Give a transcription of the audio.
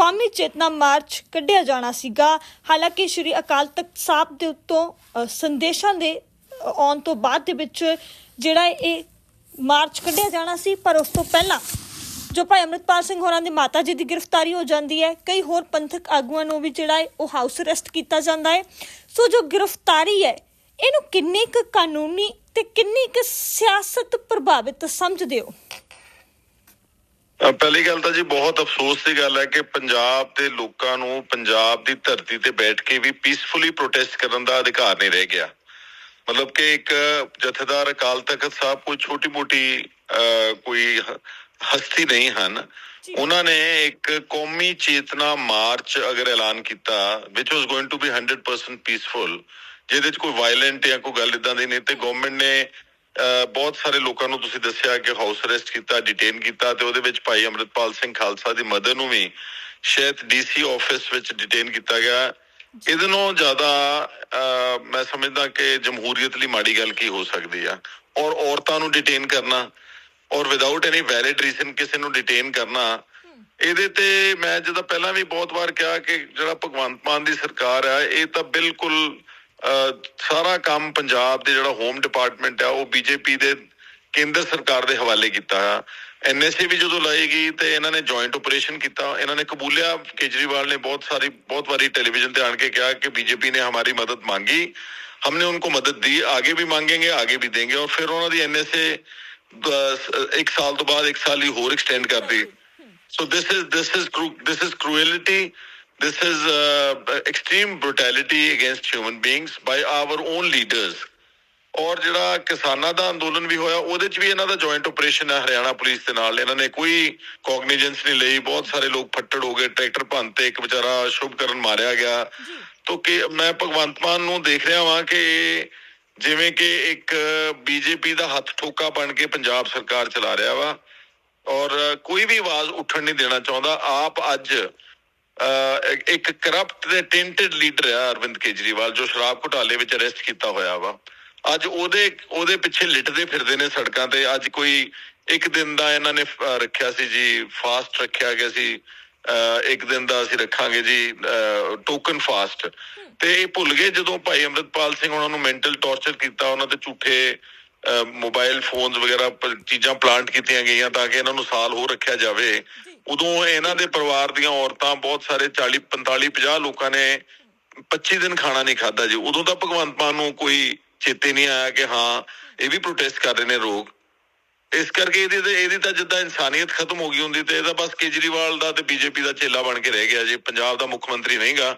ਕੌਮੀ ਚੇਤਨਾ ਮਾਰਚ ਕੱਢਿਆ ਜਾਣਾ ਸੀਗਾ। ਹਾਲਾਂਕਿ ਸ਼੍ਰੀ ਅਕਾਲ ਤਖਤ ਸਾਹਿਬ ਦੇ ਉੱਤੋਂ ਸੰਦੇਸ਼ਾਂ ਦੇ ਆਉਣ ਤੋਂ ਬਾਅਦ ਦੇ ਵਿੱਚ ਜਿਹੜਾ ਇਹ ਮਾਰਚ ਕੱਢਿਆ ਜਾਣਾ ਸੀ, ਪਰ ਉਸ ਤੋਂ ਪਹਿਲਾਂ ਜੋ ਭਾਈ ਅਮਰਿਤਪਾਲ ਸਿੰਘ ਹੋਰਾਂ ਦੀ ਮਾਤਾ ਜੀ ਦੀ ਗ੍ਰਿਫਤਾਰੀ ਹੋ ਜਾਂਦੀ ਹੈ, ਕਈ ਹੋਰ ਪੰਥਕ ਆਗੂਆਂ ਨੂੰ ਵੀ ਜਿਹੜਾ ਹੈ ਉਹ ਹਾਊਸ ਅਰੈਸਟ ਕੀਤਾ ਜਾਂਦਾ ਹੈ। ਸੋ ਜੋ ਗ੍ਰਿਫਤਾਰੀ ਹੈ, ਇਹਨੂੰ ਕਿੰਨੀ ਕੁ ਕਾਨੂੰਨੀ ਤੇ ਕਿੰਨੀ ਕੁ ਸਿਆਸਤ ਪ੍ਰਭਾਵਿਤ ਸਮਝਦੇ ਹੋ? ਪਹਿਲੀ ਗੱਲ ਤਾਂ ਜੀ ਬਹੁਤ ਅਫਸੋਸ ਦੀ ਗੱਲ ਹੈ ਕਿ ਪੰਜਾਬ ਦੇ ਲੋਕਾਂ ਨੂੰ ਪੰਜਾਬ ਦੀ ਧਰਤੀ ਤੇ ਬੈਠ ਕੇ ਵੀ ਪੀਸਫੁਲੀ ਪ੍ਰੋਟੈਸਟ ਕਰਨ ਦਾ ਅਧਿਕਾਰ ਨਹੀਂ ਰਹਿ ਗਿਆ ਮਤਲਬ ਕਿ ਇੱਕ ਜਥੇਦਾਰ ਅਕਾਲ ਤਖਤ ਸਾਹਿਬ ਕੋਈ ਛੋਟੀ ਮੋਟੀ ਕੋਈ ਹਸਤੀ ਨਹੀਂ ਹਨ। ਉਹਨਾਂ ਨੇ ਇੱਕ ਕੌਮੀ ਚੇਤਨਾ ਮਾਰਚ ਅਗਰ ਐਲਾਨ ਕੀਤਾ which was going to be 100% peaceful ਜਿਹਦੇ ਚ ਕੋਈ ਵਾਇਲੈਂਟ ਜਾਂ ਕੋਈ ਗੱਲ ਇਦਾਂ ਦੀ ਨਹੀਂ ਤੇ ਗਵਰਨਮੈਂਟ ਨੇ ਬਹੁਤ ਸਾਰੇ ਲੋਕਾਂ ਨੂੰ ਤੁਸੀਂ ਦੱਸਿਆ ਕਿ ਹਾਊਸ ਅਰੈਸਟ ਕੀਤਾ ਡਿਟੇਨ ਕੀਤਾ ਤੇ ਉਹਦੇ ਵਿੱਚ ਭਾਈ ਅਮਰਿਤਪਾਲ ਸਿੰਘ ਖਾਲਸਾ ਦੀ ਮਦਰ ਨੂੰ ਵੀ ਸ਼ਾਇਦ ਡੀਸੀ ਆਫਿਸ ਵਿੱਚ ਡਿਟੇਨ ਕੀਤਾ ਗਿਆ। ਇਹਦੇ ਨਾਲੋਂ ਜ਼ਿਆਦਾ ਮੈਂ ਸਮਝਦਾ ਕਿ ਜਮਹੂਰੀਅਤ ਲਈ ਮਾੜੀ ਗੱਲ ਕੀ ਹੋ ਸਕਦੀ ਆ। ਔਰ ਔਰਤਾਂ ਨੂੰ ਡਿਟੇਨ ਕਰਨਾ ਔਰ ਵਿਦਆਊਟ ਐਨੀ ਵੈਲਿਡ ਰੀਜ਼ਨ ਕਿਸੇ ਨੂੰ ਡਿਟੇਨ ਕਰਨਾ, ਇਹਦੇ ਤੇ ਮੈਂ ਜਦੋਂ ਪਹਿਲਾਂ ਵੀ ਬਹੁਤ ਵਾਰ ਕਿਹਾ ਕਿ ਜਿਹੜਾ ਭਗਵੰਤ ਮਾਨ ਦੀ ਸਰਕਾਰ ਹੈ ਇਹ ਤਾਂ ਬਿਲਕੁਲ ਸਾਰਾ ਕੰਮ ਪੰਜਾਬ ਦੇ ਜਿਹੜਾ ਹੋਮ ਡਿਪਾਰਟਮੈਂਟ ਹੈ ਉਹ ਬੀਜੇਪੀ ਦੇ ਕੇਂਦਰ ਸਰਕਾਰ ਦੇ ਹਵਾਲੇ ਕੀਤਾ ਆ ਐਨਐਸਏ ਵੀ ਜਦੋਂ ਲਾਏਗੀ ਤੇ ਇਹਨਾਂ ਨੇ ਜੁਆਇੰਟ ਆਪਰੇਸ਼ਨ ਕੀਤਾ ਇਹਨਾਂ ਨੇ ਕਬੂਲਿਆ ਕੇਜਰੀਵਾਲ ਨੇ ਬਹੁਤ ਸਾਰੀ ਬਹੁਤ ਵਾਰੀ ਟੈਲੀਵਿਜ਼ਨ ਤੇ ਆਣ ਕੇ ਕਿਹਾ ਕਿ बीजेपी ने हमारी मदद मांगी हमने उनको मदद दी आगे भी मांगेंगे आगे भी देंगे और फिर ਉਹਨਾਂ ਦੀ ਐਨਐਸਏ ਇੱਕ ਸਾਲ ਤੋਂ ਬਾਅਦ ਇੱਕ ਸਾਲ ਹੀ ਹੋਰ ਐਕਸਟੈਂਡ ਕਰ ਦਿੱਤੀ So this is this is cru- this is cruelty. This is uh, extreme brutality against human beings by our own leaders. ਔਰ ਜਿਹੜਾ ਕਿਸਾਨਾਂ ਦਾ ਅੰਦੋਲਨ ਵੀ ਹੋਇਆ ਉਹਦੇ ਚ ਵੀ ਇਹਨਾਂ ਦਾ ਜੁਆਇੰਟ ਆਪਰੇਸ਼ਨ ਹੈ ਹਰਿਆਣਾ ਪੁਲਿਸ ਦੇ ਨਾਲ। ਇਹਨਾਂ ਨੇ ਕੋਈ ਕੋਗਨੀਜੈਂਸ ਨਹੀਂ ਲਈ। ਬਹੁਤ ਸਾਰੇ ਲੋਕ ਫੱਟੜ ਹੋ ਗਏ। ਟਰੈਕਟਰ ਭੰਨ ਤੇ ਇੱਕ ਵਿਚਾਰਾ ਸ਼ੁਭਕਰਨ ਮਾਰਿਆ ਗਿਆ। ਤੋ ਕਿ ਮੈਂ ਭਗਵੰਤ ਮਾਨ ਨੂੰ ਦੇਖ ਰਿਹਾ ਵਾਂ ਕਿ ਜਿਵੇਂ ਕਿ ਇੱਕ ਬੀਜੇਪੀ ਦਾ ਹੱਥ ਠੋਕਾ ਬਣ ਕੇ ਪੰਜਾਬ ਸਰਕਾਰ ਚਲਾ ਰਿਹਾ ਵਾ। ਔਰ ਕੋਈ ਵੀ ਆਵਾਜ਼ ਉੱਠਣ ਨਹੀਂ ਦੇਣਾ ਚਾਹੁੰਦਾ। ਆਪ ਅੱਜ ਇੱਕ- ਕਰਪਟ ਤੇ ਟੈਂਟਡ ਲੀਡਰ ਹੈ ਅਰਵਿੰਦ ਕੇਜਰੀਵਾਲ, ਜੋ ਸ਼ਰਾਬ ਘੁਟਾਲੇ ਵਿੱਚ ਅਰੈਸਟ ਕੀਤਾ ਹੋਇਆ ਵਾ। ਅੱਜ ਉਹਦੇ ਉਹਦੇ ਪਿੱਛੇ ਲਿਟਦੇ ਫਿਰਦੇ ਨੇ ਸੜਕਾਂ ਤੇ। ਅੱਜ ਕੋਈ ਇੱਕ ਦਿਨ ਦਾ ਇਹਨਾਂ ਨੇ ਰੱਖਿਆ ਸੀ ਜੀ ਫਾਸਟ ਰੱਖਿਆ ਗਿਆ ਸੀ। ਇੱਕ ਦਿਨ ਦਾ ਅਸੀਂ ਰੱਖਾਂਗੇ ਜੀ ਟੋਕਨ ਫਾਸਟ ਤੇ ਇਹ ਭੁੱਲ ਗਏ ਜਦੋਂ ਭਾਈ ਅਮਰਿਤਪਾਲ ਸਿੰਘ ਉਹਨਾਂ ਨੂੰ ਮੈਂਟਲ ਟੌਰਚਰ ਕੀਤਾ। ਉਹਨਾਂ ਤੇ ਝੂਠੇ ਮੋਬਾਈਲ ਫੋਨਸ ਵਗੈਰਾ ਚੀਜ਼ਾਂ ਪਲਾਂਟ ਕੀਤੀਆਂ ਗਈਆਂ ਤਾਂ ਕਿ ਇਹਨਾਂ ਨੂੰ ਸਾਲ ਹੋਰ ਰੱਖਿਆ ਜਾਵੇ। ਉਦੋਂ ਇਹਨਾਂ ਦੇ ਪਰਿਵਾਰ ਦੀਆਂ ਔਰਤਾਂ ਬਹੁਤ ਸਾਰੇ 40 45 50 ਲੋਕਾਂ ਨੇ 25 ਦਿਨ ਖਾਣਾ ਨਹੀਂ ਖਾਦਾ ਜੀ। ਉਦੋਂ ਤਾਂ ਭਗਵੰਤ ਮਾਨ ਨੂੰ ਕੋਈ ਚੇਤੇ ਨਹੀਂ ਆਇਆ ਕਿ ਹਾਂ, ਇਹ ਵੀ ਪ੍ਰੋਟੈਸਟ ਕਰ ਰਹੇ ਨੇ ਲੋਕ ਇਸ ਕਰਕੇ ਇਹਦੀ ਇਹਦੀ ਤਾਂ ਜਿੱਦਾਂ ਇਨਸਾਨੀਅਤ ਖਤਮ ਹੋ ਗਈ ਹੁੰਦੀ ਤੇ ਇਹਦਾ ਬਸ ਕੇਜਰੀਵਾਲ ਦਾ ਤੇ ਬੀਜੇਪੀ ਦਾ ਚੇਲਾ ਬਣ ਕੇ ਰਹਿ ਗਿਆ ਜੀ, ਪੰਜਾਬ ਦਾ ਮੁੱਖ ਮੰਤਰੀ ਨਹੀਂਗਾ।